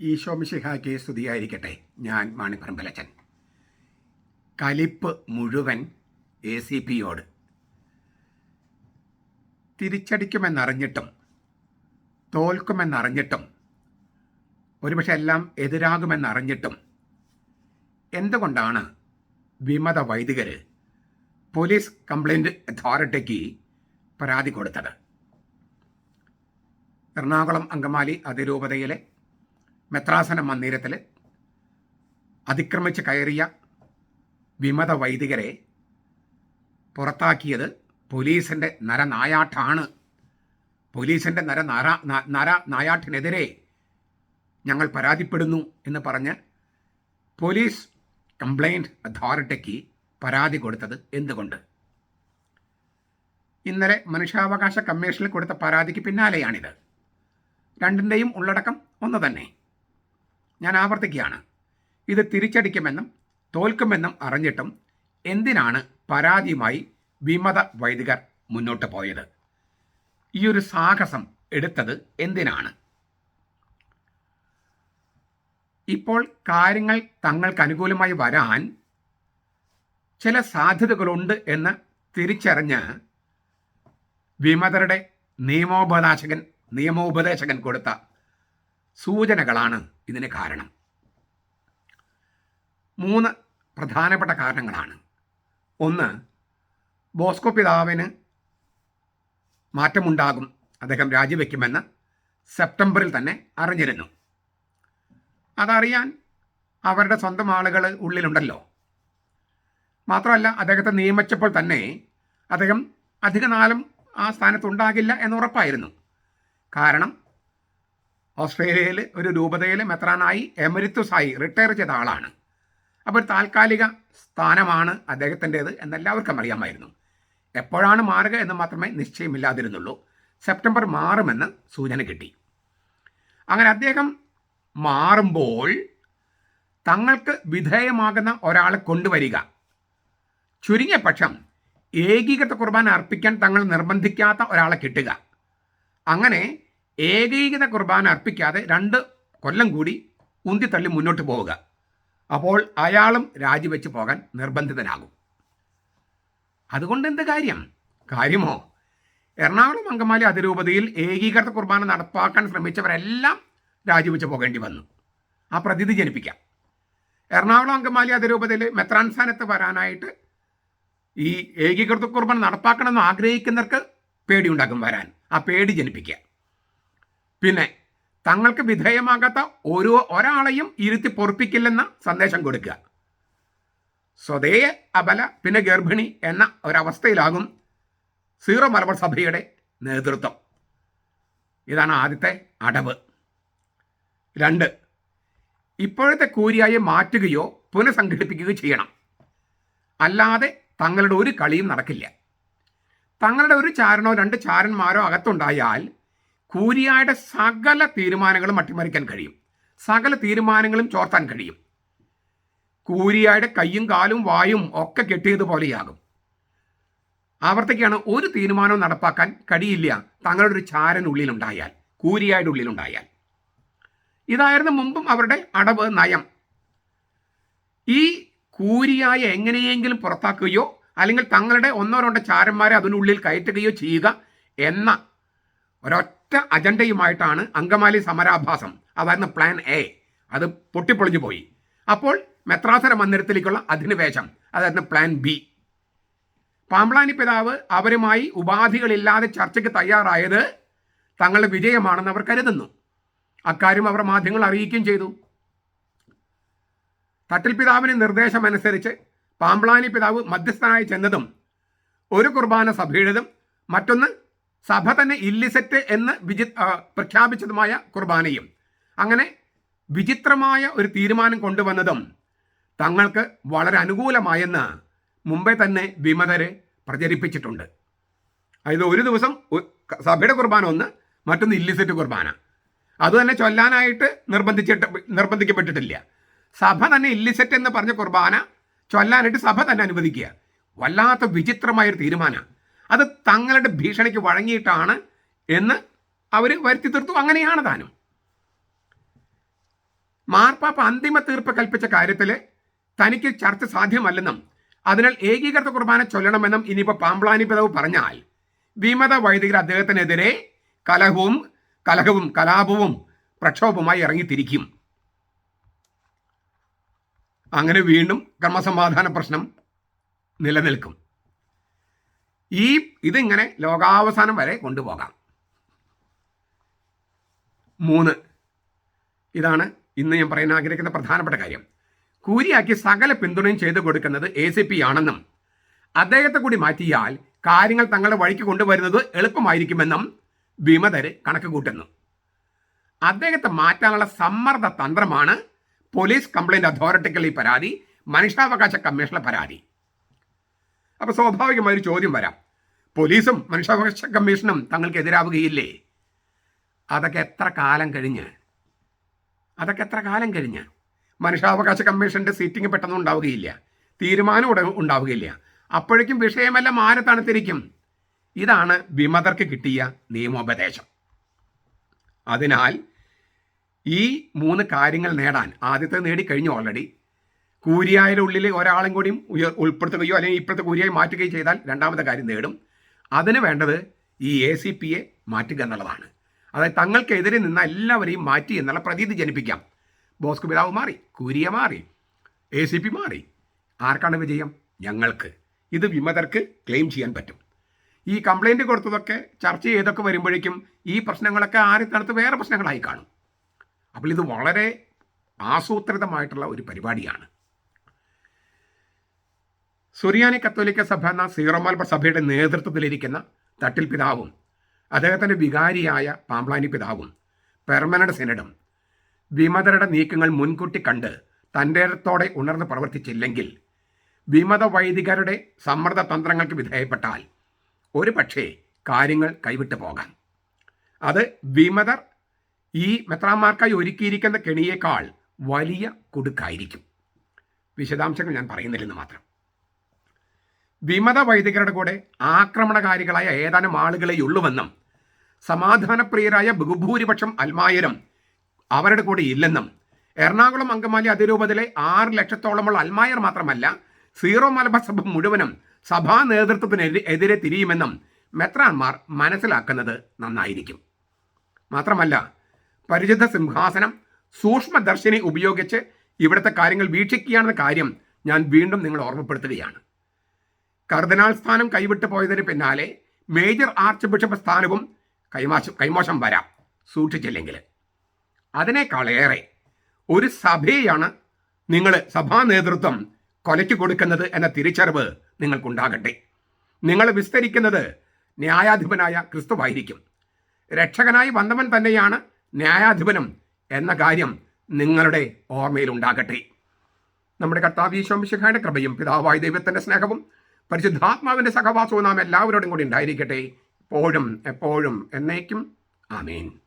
ഈശോമിശിഹായ്ക്ക് സ്തുതിയായിരിക്കട്ടെ. ഞാൻ മാണിപ്പറമ്പലച്ചൻ. കലിപ്പ് മുഴുവൻ എ സി പിയോട് തിരിച്ചടിക്കുമെന്നറിഞ്ഞിട്ടും തോൽക്കുമെന്നറിഞ്ഞിട്ടും ഒരുപക്ഷെ എല്ലാം എതിരാകുമെന്നറിഞ്ഞിട്ടും എന്തുകൊണ്ടാണ് വിമത വൈദികർ പോലീസ് കംപ്ലൈന്റ് അതോറിറ്റിക്ക് പരാതി കൊടുത്തത്? എറണാകുളം അങ്കമാലി അതിരൂപതയിലെ മെത്രാസന മന്ദിരത്തിൽ അതിക്രമിച്ച് കയറിയ വിമത വൈദികരെ പുറത്താക്കിയത് പോലീസിന്റെ നരനായാട്ടാണ്. പോലീസിന്റെ നര നര നര നായാട്ടിനെതിരെ ഞങ്ങൾ പരാതിപ്പെടുന്നു എന്ന് പറഞ്ഞ് പോലീസ് കംപ്ലൈന്റ് അതോറിറ്റിക്ക് പരാതി കൊടുത്തത് എന്തുകൊണ്ട്? ഇന്നലെ മനുഷ്യാവകാശ കമ്മീഷനിൽ കൊടുത്ത പരാതിക്ക് പിന്നാലെയാണിത്. രണ്ടിന്റെയും ഉള്ളടക്കം ഒന്ന് തന്നെ. ഞാൻ ആവർത്തിക്കുകയാണ്. ഇത് തിരിച്ചടിക്കുമെന്നും തോൽക്കുമെന്നും അറിഞ്ഞിട്ടും എന്തിനാണ് പരാതിയുമായി വിമത വൈദികർ മുന്നോട്ട് പോയത്? ഈ ഒരു സാഹസം എടുത്തത് എന്തിനാണ്? ഇപ്പോൾ കാര്യങ്ങൾ തങ്ങൾക്ക് അനുകൂലമായി വരാൻ ചില സാധ്യതകളുണ്ട് എന്ന് തിരിച്ചറിഞ്ഞ് വിമതരുടെ നിയമോപദേശകൻ നിയമോപദേശകൻ കൊടുത്ത സൂചനകളാണ് ഇതിന് കാരണം. മൂന്ന് പ്രധാനപ്പെട്ട കാരണങ്ങളാണ്. ഒന്ന് ബോസ്കോ പിതാവിന് മാറ്റമുണ്ടാകും. അദ്ദേഹം രാജിവെക്കുമെന്ന് സെപ്റ്റംബറിൽ തന്നെ അറിഞ്ഞിരുന്നു. അതറിയാൻ അവരുടെ സ്വന്തം ആളുകൾ ഉള്ളിലുണ്ടല്ലോ. മാത്രമല്ല അദ്ദേഹത്തെ നിയമിച്ചപ്പോൾ തന്നെ അദ്ദേഹം അധിക നാളും ആ സ്ഥാനത്തുണ്ടാകില്ല എന്ന് ഉറപ്പായിരുന്നു. കാരണം ഓസ്ട്രേലിയയിൽ ഒരു രൂപതയിൽ മെത്രാനായി എമരിത്തുസായി റിട്ടയർ ചെയ്ത ആളാണ്. അപ്പോൾ ഒരു താൽക്കാലിക സ്ഥാനമാണ് അദ്ദേഹത്തിന്റേത് എന്നെല്ലാവർക്കും അറിയാമായിരുന്നു. എപ്പോഴാണ് മാറുക എന്ന് മാത്രമേ നിശ്ചയമില്ലാതിരുന്നുള്ളൂ. സെപ്റ്റംബർ മാറുമെന്ന് സൂചന കിട്ടി. അങ്ങനെ അദ്ദേഹം മാറുമ്പോൾ തങ്ങൾക്ക് വിധേയമാകുന്ന ഒരാളെ കൊണ്ടുവരിക. ചുരുങ്ങിയ പക്ഷം ഏകീകൃത കുർബാന അർപ്പിക്കാൻ തങ്ങൾ നിർബന്ധിക്കാത്ത ഒരാളെ കിട്ടുക. അങ്ങനെ ഏകീകൃത കുർബാന അർപ്പിക്കാതെ രണ്ട് കൊല്ലം കൂടി ഉന്തിത്തള്ളി മുന്നോട്ട് പോവുക. അപ്പോൾ അയാളും രാജിവെച്ച് പോകാൻ നിർബന്ധിതനാകും. അതുകൊണ്ട് എന്ത് കാര്യം? കാര്യമോ? എറണാകുളം അങ്കമാലി അതിരൂപതയിൽ ഏകീകൃത കുർബാന നടപ്പാക്കാൻ ശ്രമിച്ചവരെല്ലാം രാജിവെച്ച് പോകേണ്ടി വന്നു. ആ പ്രതീതി ജനിപ്പിക്കാം. എറണാകുളം അങ്കമാലി അതിരൂപതയിൽ മെത്രാൻ സ്ഥാനത്ത് വരാനായിട്ട് ഈ ഏകീകൃത കുർബാന നടപ്പാക്കണമെന്ന് ആഗ്രഹിക്കുന്നവർക്ക് പേടിയുണ്ടാക്കും വരാൻ. ആ പേടി ജനിപ്പിക്കുക. പിന്നെ തങ്ങൾക്ക് വിധേയമാകാത്ത ഓരോ ഒരാളെയും ഇരുത്തി പൊറപ്പിക്കില്ലെന്ന സന്ദേശം കൊടുക്കുക. സ്വതേയ അബല പിന്നെ ഗർഭിണി എന്ന ഒരവസ്ഥയിലാകും സീറോ മലബാർ സഭയുടെ നേതൃത്വം. ഇതാണ് ആദ്യത്തെ അടവ്. രണ്ട് ഇപ്പോഴത്തെ കൂരിയായി മാറ്റുകയോ പുനഃസംഘടിപ്പിക്കുകയോ ചെയ്യണം. അല്ലാതെ തങ്ങളുടെ ഒരു കളിയും നടക്കില്ല. തങ്ങളുടെ ഒരു ചാരനോ രണ്ട് ചാരന്മാരോ അകത്തുണ്ടായാൽ കൂരിയായുടെ സകല തീരുമാനങ്ങളും അട്ടിമറിക്കാൻ കഴിയും. സകല തീരുമാനങ്ങളും ചോർത്താൻ കഴിയും. കൂരിയായുടെ കയ്യും കാലും വായും ഒക്കെ കെട്ടിയതുപോലെയാകും ആവർത്തിക്കാണ് ഒരു തീരുമാനവും നടപ്പാക്കാൻ കഴിയില്ല. തങ്ങളുടെ ഒരു ചാരൻ ഉള്ളിലുണ്ടായാൽ കൂരിയായുടെ ഉള്ളിലുണ്ടായാൽ. ഇതായിരുന്നു മുമ്പും അവരുടെ അടവ് നയം. ഈ കൂരിയായ എങ്ങനെയെങ്കിലും പുറത്താക്കുകയോ അല്ലെങ്കിൽ തങ്ങളുടെ ഒന്നോ രണ്ടോ ചാരന്മാരെ അതിനുള്ളിൽ കയറ്റുകയോ ചെയ്യുക എന്ന ഒരൊറ്റ അജണ്ടയുമായിട്ടാണ് അങ്കമാലി സമരാഭാസം. അതായിരുന്നു പ്ലാൻ എ അത് പൊട്ടിപ്പൊളിഞ്ഞു പോയി. അപ്പോൾ മെത്രാസര മന്ദിരത്തിലേക്കുള്ള അധിനിവേശം. അതായിരുന്നു പ്ലാൻ ബി പാമ്പ്ലാനി പിതാവ് അവരുമായി ഉപാധികളില്ലാതെ ചർച്ചയ്ക്ക് തയ്യാറായത് തങ്ങളുടെ വിജയമാണെന്ന് അവർ കരുതുന്നു. അക്കാര്യം അവർ മാധ്യമങ്ങൾ അറിയിക്കുകയും ചെയ്തു. തട്ടിൽ പിതാവിന് നിർദ്ദേശമനുസരിച്ച് പാമ്പ്ലാനി പിതാവ് മധ്യസ്ഥനായി ചെന്നതും ഒരു കുർബാന സഭയുടേതും മറ്റൊന്ന് സഭ തന്നെ ഇല്ലിസെറ്റ് എന്ന് വിചി പ്രഖ്യാപിച്ചതുമായ കുർബാനയും. അങ്ങനെ വിചിത്രമായ ഒരു തീരുമാനം കൊണ്ടുവന്നതും തങ്ങൾക്ക് വളരെ അനുകൂലമായെന്ന് മുമ്പേ തന്നെ വിമതരെ പ്രചരിപ്പിച്ചിട്ടുണ്ട്. അതായത് ഒരു ദിവസം സഭയുടെ കുർബാന ഒന്ന് മറ്റൊന്ന് ഇല്ലിസെറ്റ് കുർബാന. അത് തന്നെ ചൊല്ലാനായിട്ട് നിർബന്ധിച്ചിട്ട് നിർബന്ധിക്കപ്പെട്ടിട്ടില്ല. സഭ തന്നെ ഇല്ലിസെറ്റ് എന്ന് പറഞ്ഞ കുർബാന ചൊല്ലാനായിട്ട് സഭ തന്നെ അനുവദിക്കുക. വല്ലാത്ത വിചിത്രമായൊരു തീരുമാനം. അത് തങ്ങളുടെ ഭീഷണിക്ക് വഴങ്ങിയിട്ടാണ് എന്ന് അവർ വരുത്തി തീർത്തു. അങ്ങനെയാണ് താനും. മാർപ്പാപ്പ അന്തിമ തീർപ്പ് കൽപ്പിച്ച കാര്യത്തിൽ തനിക്ക് ചർച്ച സാധ്യമല്ലെന്നും അതിനാൽ ഏകീകൃത കുർബാന ചൊല്ലണമെന്നും ഇനിയിപ്പോൾ പാമ്പ്ലാനി പിതാവ് പറഞ്ഞാൽ വിമത വൈദികർ അദ്ദേഹത്തിനെതിരെ കലഹവും കലഹവും കലാപവും പ്രക്ഷോഭവുമായി ഇറങ്ങിത്തിരിക്കും. അങ്ങനെ വീണ്ടും ക്രമസമാധാന പ്രശ്നം നിലനിൽക്കും. ഈ ഇതിങ്ങനെ ലോകാവസാനം വരെ കൊണ്ടുപോകാം. മൂന്ന്. ഇതാണ് ഇന്ന് ഞാൻ പറയാൻ ആഗ്രഹിക്കുന്ന പ്രധാനപ്പെട്ട കാര്യം. കൂരിയാക്കി സകല പിന്തുണയും ചെയ്തു കൊടുക്കുന്നത് എ സി പി ആണെന്നും അദ്ദേഹത്തെ കൂടി മാറ്റിയാൽ കാര്യങ്ങൾ തങ്ങളുടെ വഴിക്ക് കൊണ്ടുവരുന്നത് എളുപ്പമായിരിക്കുമെന്നും വിമതര് കണക്ക് കൂട്ടുന്നു. അദ്ദേഹത്തെ മാറ്റാനുള്ള സമ്മർദ്ദ തന്ത്രമാണ് പോലീസ് കംപ്ലൈന്റ് അതോറിറ്റിക്കൽ ഈ പരാതി മനുഷ്യാവകാശ കമ്മീഷണർ പരാതി. അപ്പൊ സ്വാഭാവികമായ ഒരു ചോദ്യം വരാം. പോലീസും മനുഷ്യാവകാശ കമ്മീഷനും തങ്ങൾക്ക് എതിരാവുകയില്ലേ? അതൊക്കെ എത്ര കാലം കഴിഞ്ഞ്? അതൊക്കെ എത്ര കാലം കഴിഞ്ഞ്? മനുഷ്യാവകാശ കമ്മീഷന്റെ സീറ്റിംഗ് പെട്ടെന്ന് ഉണ്ടാവുകയില്ല. തീരുമാനം ഉടൻ ഉണ്ടാവുകയില്ല. അപ്പോഴേക്കും വിഷയമെല്ലാം ആരെ തണുത്തിരിക്കും ഇതാണ് വിമതർക്ക് കിട്ടിയ നിയമോപദേശം. അതിനാൽ ഈ മൂന്ന് കാര്യങ്ങൾ നേടാൻ ആദ്യത്തെ നേടിക്കഴിഞ്ഞു ഓൾറെഡി കൂരിയായുടെ ഉള്ളിൽ ഒരാളും കൂടിയും ഉയർ ഉൾപ്പെടുത്തുകയോ അല്ലെങ്കിൽ ഇപ്പോഴത്തെ കൂരിയായി മാറ്റുകയോ ചെയ്താൽ രണ്ടാമത്തെ കാര്യം നേടും. അതിന് വേണ്ടത് ഈ എ സി പിയെ മാറ്റുക എന്നുള്ളതാണ്. അതായത് തങ്ങൾക്കെതിരെ നിന്ന എല്ലാവരെയും മാറ്റി എന്നുള്ള പ്രതീതി ജനിപ്പിക്കാം. ബോസ്കു പിതാവ് മാറി കൂരിയ മാറി എ സി പി മാറി. ആർക്കാണ് വിജയം? ഞങ്ങൾക്ക്. ഇത് വിമതർക്ക് ക്ലെയിം ചെയ്യാൻ പറ്റും. ഈ കംപ്ലൈന്റ് കൊടുത്തതൊക്കെ ചർച്ച ചെയ്തൊക്കെ വരുമ്പോഴേക്കും ഈ പ്രശ്നങ്ങളൊക്കെ ആരെ തണുത്ത് വേറെ പ്രശ്നങ്ങളായി കാണും. അപ്പോൾ ഇത് വളരെ ആസൂത്രിതമായിട്ടുള്ള ഒരു പരിപാടിയാണ്. സുറിയാനി കത്തോലിക്ക സഭ എന്ന സീറോമാൽബർ സഭയുടെ നേതൃത്വത്തിലിരിക്കുന്ന തട്ടിൽ പിതാവും അദ്ദേഹത്തിന്റെ വികാരിയായ പാമ്പ്ലാനി പിതാവും പെർമനന്റ് സെനഡും വിമതരുടെ നീക്കങ്ങൾ മുൻകൂട്ടി കണ്ട് തന്റെത്തോടെ ഉണർന്ന് പ്രവർത്തിച്ചില്ലെങ്കിൽ വിമത വൈദികരുടെ സമ്മർദ്ദ തന്ത്രങ്ങൾക്ക് വിധേയപ്പെട്ടാൽ ഒരു പക്ഷേ കാര്യങ്ങൾ കൈവിട്ടു പോകാം. അത് വിമതർ ഈ മെത്രാന്മാർക്കായി ഒരുക്കിയിരിക്കുന്ന കെണിയേക്കാൾ വലിയ കുടുക്കായിരിക്കും. വിശദാംശങ്ങൾ ഞാൻ പറയുന്നില്ലെന്ന് മാത്രം. വിമത വൈദികരുടെ കൂടെ ആക്രമണകാരികളായ ഏതാനും ആളുകളെ ഉള്ളുവെന്നും സമാധാനപ്രിയരായ ബഹുഭൂരിപക്ഷം അൽമായരും അവരുടെ കൂടെ ഇല്ലെന്നും എറണാകുളം അങ്കമാലി അതിരൂപതയിലെ ആറ് ലക്ഷത്തോളമുള്ള അൽമായർ മാത്രമല്ല സീറോ മലബാർ സഭ മുഴുവനും സഭാ നേതൃത്വത്തിന് എതിരെ തിരിയുമെന്നും മെത്രാന്മാർ മനസ്സിലാക്കുന്നത് നന്നായിരിക്കും. മാത്രമല്ല പരിചിത സിംഹാസനം സൂക്ഷ്മദർശിനി ഉപയോഗിച്ച് ഇവിടുത്തെ കാര്യങ്ങൾ വീക്ഷിക്കുകയാണെന്ന കാര്യം ഞാൻ വീണ്ടും നിങ്ങൾ ഓർമ്മപ്പെടുത്തുകയാണ്. കർദിനാൾ സ്ഥാനം കൈവിട്ടു പോയതിന് പിന്നാലെ മേജർ ആർച്ച് ബിഷപ്പ് സ്ഥാനവും കൈമാശം കൈമോശം വരാം സൂക്ഷിച്ചില്ലെങ്കിൽ. അതിനേക്കാളേറെ ഒരു സഭയെയാണ് നിങ്ങൾ സഭാ നേതൃത്വം കൊലയ്ക്ക് കൊടുക്കുന്നത് എന്ന തിരിച്ചറിവ് നിങ്ങൾക്കുണ്ടാകട്ടെ. നിങ്ങൾ വിസ്തരിക്കുന്നത് ന്യായാധിപനായ ക്രിസ്തുവായിരിക്കും. രക്ഷകനായി വന്നവൻ തന്നെയാണ് ന്യായാധിപനും എന്ന കാര്യം നിങ്ങളുടെ ഓർമ്മയിൽ ഉണ്ടാകട്ടെ നമ്മുടെ കർത്താവ് ഈശോമിശിഖായുടെ കൃപയും പിതാവായ ദൈവത്തിന്റെ സ്നേഹവും പരിശുദ്ധാത്മാവിന്റെ സഹവാസവും നാം എല്ലാവരോടും കൂടി ഉണ്ടായിരിക്കട്ടെ. എപ്പോഴും എപ്പോഴും എന്നേക്കും. ആമേൻ.